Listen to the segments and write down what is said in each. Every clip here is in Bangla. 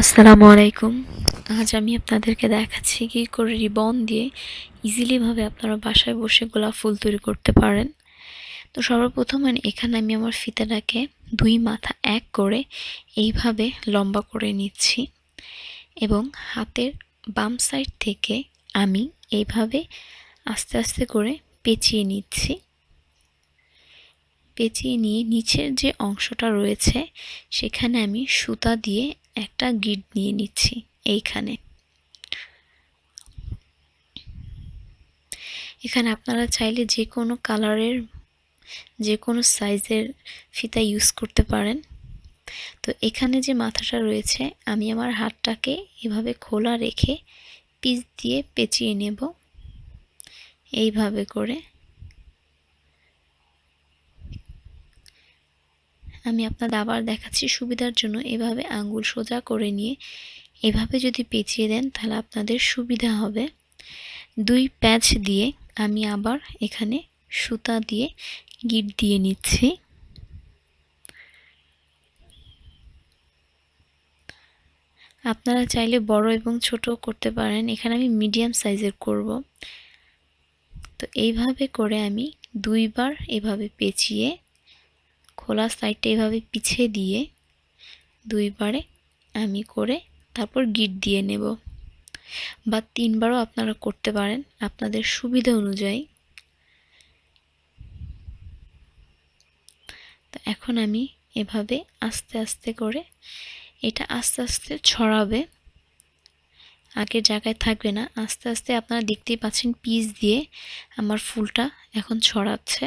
আসসালামু আলাইকুম। আজ আমি আপনাদেরকে দেখাচ্ছি কি করে রিবন দিয়ে ইজিলিভাবে আপনারা বাসায় বসে গোলাপ ফুল তৈরি করতে পারেন। তো সর্বপ্রথম মানে এখানে আমি আমার ফিতাটাকে দুই মাথা এক করে এইভাবে লম্বা করে নিচ্ছি এবং হাতের বাম সাইড থেকে আমি এইভাবে আস্তে আস্তে করে পেঁচিয়ে নিচ্ছি। পেঁচিয়ে নিয়ে নিচের যে অংশটা রয়েছে, সেখানে আমি সুতা দিয়ে একটা গিট নিয়ে নিচ্ছি এইখানে। এখানে আপনারা চাইলে যে কোনো কালারের, যে কোনো সাইজের ফিতা ইউজ করতে পারেন। তো এখানে যে মাথাটা রয়েছে, আমি আমার হাতটাকে এভাবে খোলা রেখে পিস দিয়ে পেঁচিয়ে নেব। এইভাবে করে আমি আপনাদের আবার দেখাচ্ছি সুবিধার জন্য এভাবে আঙ্গুল সোজা করে নিয়ে এভাবে যদি পেঁচিয়ে দেন তাহলে আপনাদের সুবিধা হবে। দুই প্যাচ দিয়ে আমি আবার এখানে সুতা দিয়ে গিট দিয়ে নিচ্ছি। আপনারা চাইলে বড় এবং ছোট করতে পারেন। এখানে আমি মিডিয়াম সাইজের করব। তো এইভাবে করে আমি দুইবার এভাবে পেঁচিয়ে খোলা সাইডটা এভাবে পিছিয়ে দিয়ে দুইবারে আমি করে তারপর গিট দিয়ে নেব বা তিনবারও আপনারা করতে পারেন আপনাদের সুবিধা অনুযায়ী। তো এখন আমি এভাবে আস্তে আস্তে করে এটা আস্তে আস্তে ছড়াবে। আগের জায়গায় থাকবে না। আস্তে আস্তে আপনারা দেখতেই পাচ্ছেন পিস দিয়ে আমার ফুলটা এখন ছড়াচ্ছে।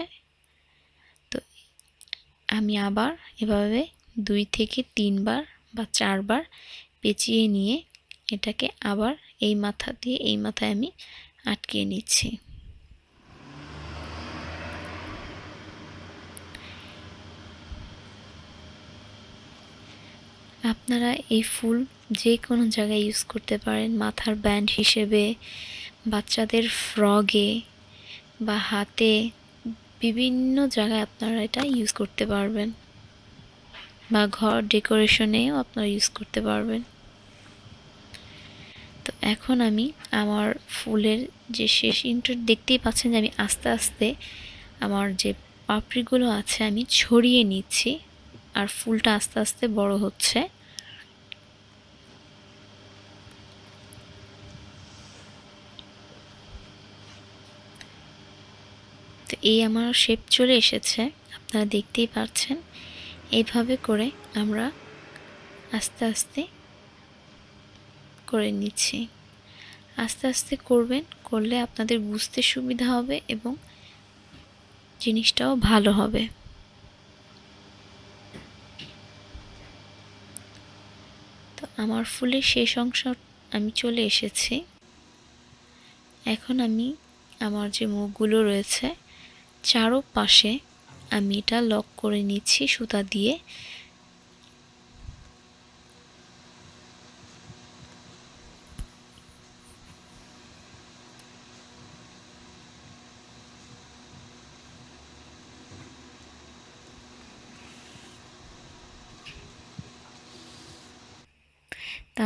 আমি আবার এভাবে দুই থেকে তিনবার বা চারবার পেঁচিয়ে নিয়ে এটাকে আবার এই মাথা দিয়ে এই মাথায় আমি আটকিয়ে নিচ্ছি। আপনারা এই ফুল যে কোনো জায়গায় ইউজ করতে পারেন, মাথার ব্যান্ড হিসেবে, বাচ্চাদের ফ্রগে বা হাতে বিভিন্ন জায়গায় আপনারা এটা ইউজ করতে পারবেন। বা ঘর ডেকোরেশনেও আপনারা ইউজ করতে পারবেন। তো এখন আমি আমার ফুলের যে শেষ ইন্টার দেখতেই পাচ্ছেন যে আমি আস্তে আস্তে আমার যে পাপড়িগুলো আছে আমি ছড়িয়ে নিচ্ছি, আর ফুলটা আস্তে আস্তে বড় হচ্ছে। এই আমার শেপ চলে এসেছে, আপনারা দেখতেই পাচ্ছেন। এইভাবে করে আমরা আস্তে আস্তে করে নিচ্ছি। আস্তে আস্তে করবেন, করলে আপনাদের বুঝতে সুবিধা হবে এবং জিনিসটাও ভালো হবে। তো আমার ফুলের শেষ অংশ আমি চলে এসেছি। এখন আমি আমার যে মুখগুলো রয়েছে চারো পাশে আমি এটা লক করে নিচ্ছি সুতা দিয়ে।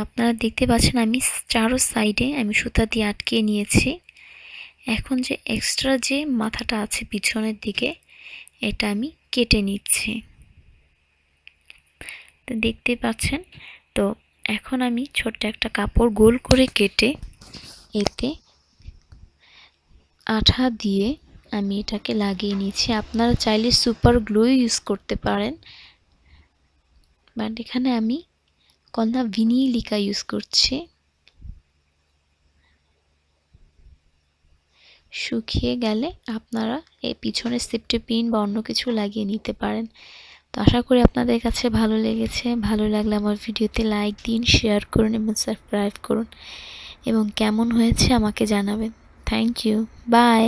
আপনারা দেখতে পাচ্ছেন আমি চারো সাইডে আমি সুতা দিয়ে আটকে নিয়েছি। এখন যে এক্সট্রা যে মাথাটা আছে পিছনের দিকে, এটা আমি কেটে নিচ্ছি। তো দেখতে পাচ্ছেন? তো এখন আমি ছোট্ট একটা কাপড় গোল করে কেটে এতে আঠা দিয়ে আমি এটাকে লাগিয়ে নিচ্ছি। আপনারা চাইলে সুপার গ্লু ইউজ করতে পারেন। বাট এখানে আমি কন্যা ভিনিলিকা ইউজ করছি। শুকিয়ে গেলে আপনারা এই পিছনে সেফটি পিন বা অন্য কিছু লাগিয়ে নিতে পারেন। তো আশা করি আপনাদের কাছে ভালো লেগেছে। ভালো লাগলে আমার ভিডিওতে লাইক দিন শেয়ার করুন এবং সাবস্ক্রাইব করুন। এবং কেমন হয়েছে আমাকে জানাবেন। Thank you by